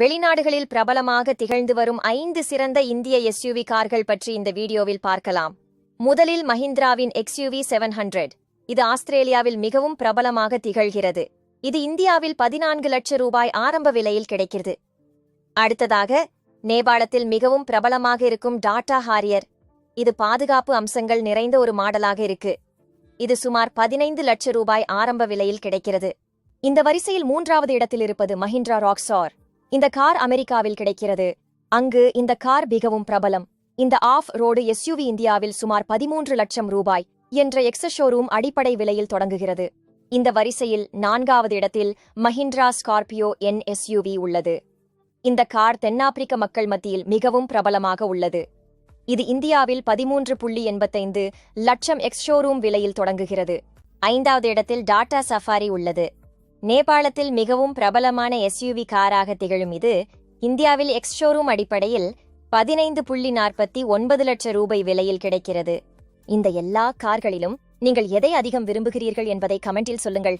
வெளிநாடுகளில் பிரபலமாக திகழ்ந்து வரும் ஐந்து சிறந்த இந்திய எஸ்யூவி கார்கள் பற்றி இந்த வீடியோவில் பார்க்கலாம். முதலில் மஹிந்திராவின் எக்ஸ்யூவி செவன் ஹண்ட்ரட் இது ஆஸ்திரேலியாவில் மிகவும் பிரபலமாக திகழ்கிறது. இது இந்தியாவில் பதினான்கு லட்சம் ரூபாய் ஆரம்ப விலையில் கிடைக்கிறது. அடுத்ததாக நேபாளத்தில் மிகவும் பிரபலமாக இருக்கும் டாடா ஹாரியர். இது பாதுகாப்பு அம்சங்கள் நிறைந்த ஒரு மாடலாக இருக்கு. இது சுமார் பதினைந்து லட்சம் ரூபாய் ஆரம்ப விலையில் கிடைக்கிறது. இந்த வரிசையில் மூன்றாவது இடத்தில் இருப்பது மஹிந்திரா ராக்ஸார் இந்த கார் அமெரிக்காவில் கிடைக்கிறது. அங்கு இந்த கார் மிகவும் பிரபலம். இந்த ஆஃப் ரோடு எஸ்யூவி இந்தியாவில் சுமார் பதிமூன்று லட்சம் ரூபாய் என்ற எக்ஸ ஷோரூம் அடிப்படை விலையில் தொடங்குகிறது. இந்த வரிசையில் நான்காவது இடத்தில் மஹிந்திரா ஸ்கார்பியோ என் எஸ்யூவி உள்ளது. இந்த கார் தென்னாப்பிரிக்க மக்கள் மத்தியில் மிகவும் பிரபலமாக உள்ளது. இது இந்தியாவில் பதிமூன்று புள்ளி எண்பத்தைந்து லட்சம் எக்ஸ் ஷோரூம் விலையில் தொடங்குகிறது. ஐந்தாவது இடத்தில் டாடா சஃபாரி உள்ளது. நேபாளத்தில் மிகவும் பிரபலமான எஸ்யூவி காராக திகழும் இது இந்தியாவில் எக்ஸ் ஷோரூம் அடிப்படையில் பதினைந்து புள்ளி நாற்பத்தி ஒன்பது லட்சம் ரூபாய் விலையில் கிடைக்கிறது. இந்த எல்லா கார்களிலும் நீங்கள் எதை அதிகம் விரும்புகிறீர்கள் என்பதை கமெண்டில் சொல்லுங்கள்.